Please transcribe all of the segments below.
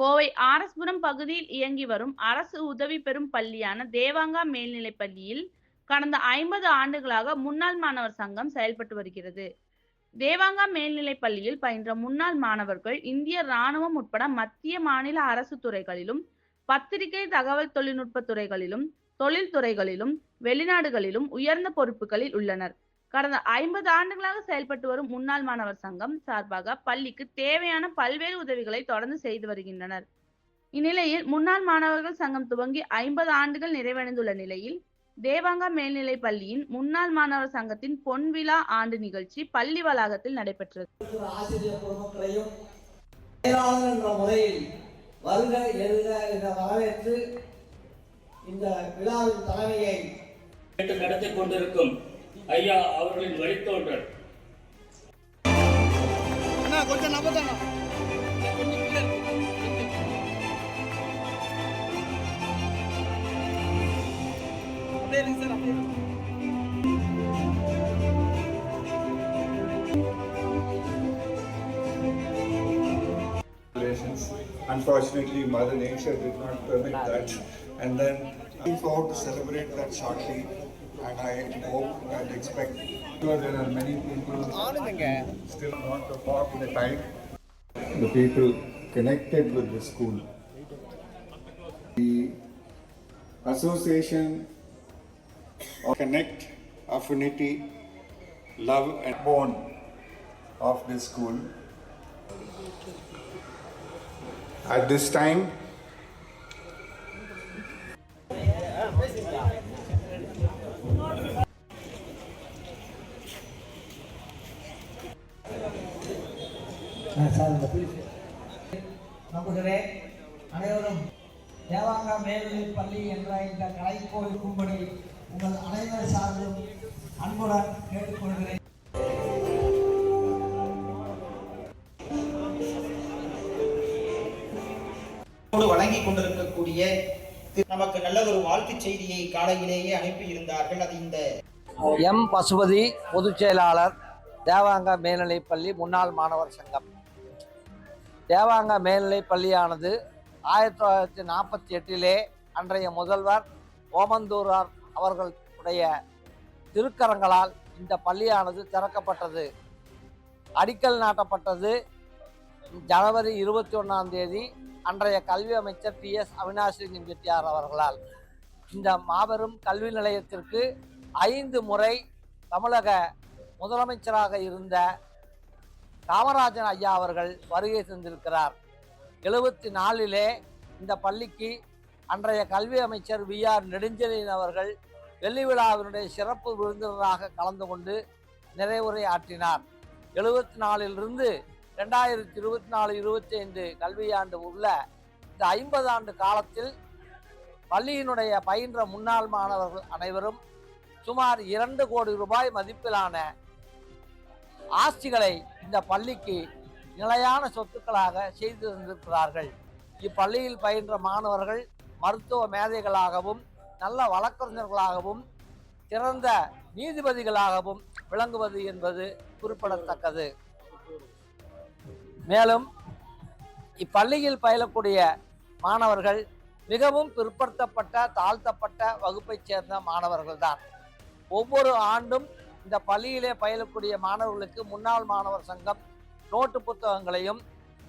கோவை ஆரஸ்புரம் பகுதியில் இயங்கி வரும் அரசு உதவி பெறும் பள்ளியான தேவாங்கா மேல்நிலைப் பள்ளியில் கடந்த ஐம்பது ஆண்டுகளாக முன்னாள் மாணவர் சங்கம் செயல்பட்டு வருகிறது. தேவாங்கா மேல்நிலைப் பள்ளியில் பயின்ற முன்னாள் மாணவர்கள் இந்திய ராணுவம் உட்பட மத்திய மாநில அரசு துறைகளிலும் பத்திரிகை தகவல் தொழில்நுட்ப துறைகளிலும் தொழில் துறைகளிலும் வெளிநாடுகளிலும் உயர்ந்த பொறுப்புகளில் உள்ளனர். கடந்த ஐம்பது ஆண்டுகளாக செயல்பட்டு வரும் முன்னாள் மாணவர் சங்கம் சார்பாக பள்ளிக்கு தேவையான பல்வேறு உதவிகளை தொடர்ந்து செய்து வருகின்றனர். இந்நிலையில் முன்னாள் மாணவர்கள் சங்கம் துவங்கி ஐம்பது ஆண்டுகள் நிறைவடைந்துள்ள நிலையில் தேவாங்கா மேல்நிலைப் பள்ளியின் முன்னாள் மாணவர் சங்கத்தின் பொன்விழா ஆண்டு நிகழ்ச்சி பள்ளி வளாகத்தில் நடைபெற்றது. வருக எழுக என்ற வரவேற்று இந்த விழாவின் தலைமையை நடத்தி கொண்டிருக்கும் ஐயா அவர்களின் வழித்தோன்றல் Relations. Unfortunately, Mother Nature did not permit that. And then looking forward to celebrate that shortly. And I hope and expect. Sure, there are many people still want to talk the time. The people connected with the school. The association of connect, affinity, love and bond of this school At this time, நம்புகிறேன் அனைவரும் தேவாங்கா மேல்நிலைப் பள்ளி என்ற இந்த கலைக்கோவில் கும்படி உங்கள் அனைவர் சார்பிலும் அன்புடன் கேட்டுக்கொள்கிறேன். ோடு வழங்கிக் கொண்டிருக்கக்கூடிய நமக்கு நல்லதொரு வாழ்த்துச் செய்தியை காலையிலேயே அனுப்பி இருந்தார்கள் அது இந்த எம். பசுபதி பொதுச் செயலாளர் தேவாங்க மேல்நிலைப் பள்ளி முன்னாள் மாணவர் சங்கம். தேவாங்க மேல்நிலை பள்ளியானது ஆயிரத்தி தொள்ளாயிரத்தி நாற்பத்தி எட்டிலே அன்றைய முதல்வர் ஓமந்தூரார் அவர்களுடைய திருக்கரங்களால் இந்த பள்ளியானது திறக்கப்பட்டது. அடிக்கல் நாட்டப்பட்டது ஜனவரி இருபத்தி ஒன்றாம் தேதி அன்றைய கல்வி அமைச்சர் பி எஸ் அவினாசிலிங்கம் செட்டியார் அவர்களால். இந்த மாபெரும் கல்வி நிலையத்திற்கு ஐந்து முறை தமிழக முதலமைச்சராக இருந்த காமராஜன் ஐயா அவர்கள் வருகை தந்திருக்கிறார். எழுபத்தி நாலிலே இந்த பள்ளிக்கு அன்றைய கல்வி அமைச்சர் வி ஆர் நெடுஞ்செழியன் அவர்கள் வெள்ளி விழாவினுடைய சிறப்பு விருந்தினராக கலந்து கொண்டு நிறைவுரை ஆற்றினார். எழுபத்தி நாலிலிருந்து ரெண்டாயிரத்தி இருபத்தி நாலு இருபத்தி ஐந்து கல்வியாண்டு உள்ள இந்த ஐம்பது ஆண்டு காலத்தில் பள்ளியினுடைய பயின்ற முன்னாள் மாணவர்கள் அனைவரும் சுமார் இரண்டு கோடி ரூபாய் மதிப்பிலான ஆஸ்திகளை இந்த பள்ளிக்கு நிலையான சொத்துக்களாக செய்து தந்திருக்கிறார்கள் இப்பள்ளியில் பயின்ற மாணவர்கள் மருத்துவ மேதைகளாகவும் நல்ல வழக்கறிஞர்களாகவும் சிறந்த நீதிபதிகளாகவும் விளங்குவது என்பது குறிப்பிடத்தக்கது. மேலும் இப்பள்ளியில் பயிலக்கூடிய மாணவர்கள் மிகவும் பிற்படுத்தப்பட்ட தாழ்த்தப்பட்ட வகுப்பைச் சேர்ந்த மாணவர்கள்தான். ஒவ்வொரு ஆண்டும் இந்த பள்ளியிலே பயிலக்கூடிய மாணவர்களுக்கு முன்னாள் மாணவர் சங்கம் நோட்டு புத்தகங்களையும்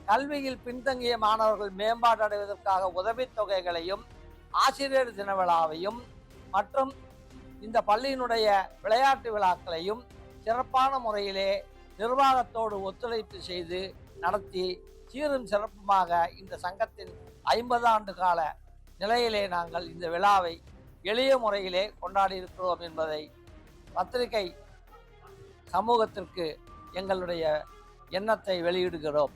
கல்வியில் பின்தங்கிய மாணவர்கள் மேம்பாடு அடைவதற்காக உதவித்தொகைகளையும் ஆசிரியர் தின விழாவையும் மற்றும் இந்த பள்ளியினுடைய விளையாட்டு விழாக்களையும் சிறப்பான முறையிலே நிர்வாகத்தோடு ஒத்துழைப்பு செய்து நடத்தி சீரும் சிறப்புமாக இந்த சங்கத்தின் ஐம்பது ஆண்டு கால நிலையிலே நாங்கள் இந்த விழாவை எளிய முறையிலே கொண்டாடி இருக்கிறோம் என்பதை பத்திரிகை சமூகத்திற்கு எங்களுடைய எண்ணத்தை வெளியிடுகிறோம்.